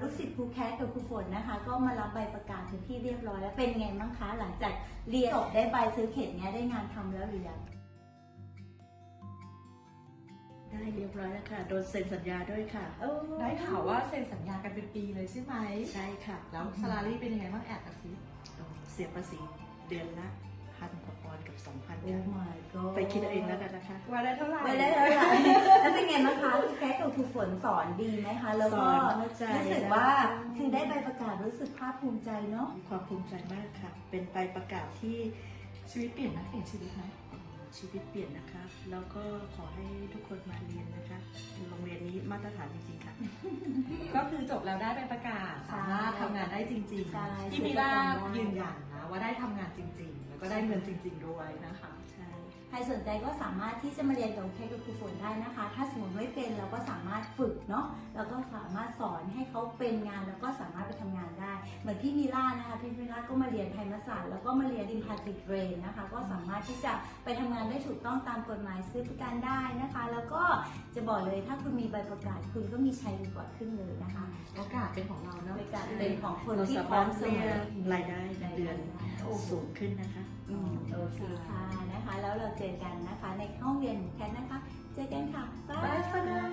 ทกับครูฝนนะคะ ก็มารับใบประกาศเป็นที่เรียบร้อยแล้วเป็นไงบ้างคะ หลังจากเรียนจบได้ใบซื้อเขตเนี้ยได้งานทำแล้วหรือยังได้เรียบร้อยแล้วค่ะ โดนเซ็นสัญญาด้วยค่ะได้ข่าวว่าเซ็นสัญญากันเป็นปีเลยใช่ไหมใช่ค่ะ แล้วซาลารี่เป็นยังไงบ้างแอบกระซิบเสียภาษีเดือนละ พันกว่าปอนด์กับสองพันโอ้ my god ไปคิดเอาเองแล้วกันนะคะว่าได้เท่าไหร่ไปได้เท่าไหร่แล้วเป็นไงบ้างคะครูแคทกับครูฝนสอนดีไหมคะ แล้วก็สอนเข้าใจ รู้สึกว่าคือได้ใบประกาศรู้สึกภาคภูมิใจเนาะ มีความภูมิใจมากค่ะ เป็นใบประกาศที่ชีวิตเปลี่ยนไหมเปลี่ยนชีวิตไหมชีวิตเปลี่ยนนะคะ แล้วก็ขอให้ทุกคนมาเรียนนะคะโรงเรียนนี้ มาตรฐานจริงๆค่ะ ก็คือจบแล้วได้เป็นประกาศสามารถทำงานได้จริงใช่ ๆที่มีลาบยืนยันนะว่าได้ทำงานจริง ๆ แล้วก็ได้เงินจริง ๆ ด้วยนะคะ ใช่ ใครสนใจก็สามารถที่จะมาเรียนกับครูแคทกับครูฝนได้นะคะ ถ้าสมมติไม่เป็นเราก็สามารถฝึกเนาะแล้วก็สามารถสอนให้เขาเป็นงานแล้วก็สามารถไปทำงานได้ เหมือนพี่มีล่านะคะพี่มีล่าก็มาเรียนไทยศาสตร์แล้วก็มาเรียนอินพาติเรนนะคะ ก็สามารถที่จะไปทำงานได้ถูกต้องตามกฎหมายซื้อประกันได้นะคะ แล้วก็จะบอกเลยถ้าคุณมีใบประกาศคุณก็มีชัยก่อนขึ้นเลยนะคะโอกาสเป็นของเราเนาะโอกาสเป็นของคนเราที่สาพร้อมารมถเสเรีมยอนรายได้เงินเดือนโอ้โหสูงขึ้นนะคะอืมโอเคค่ะนะคะแล้วเราเจอกันนะคะ ในห้องเรียนของแคทนะคะ เจอกันค่ะบายบาย for now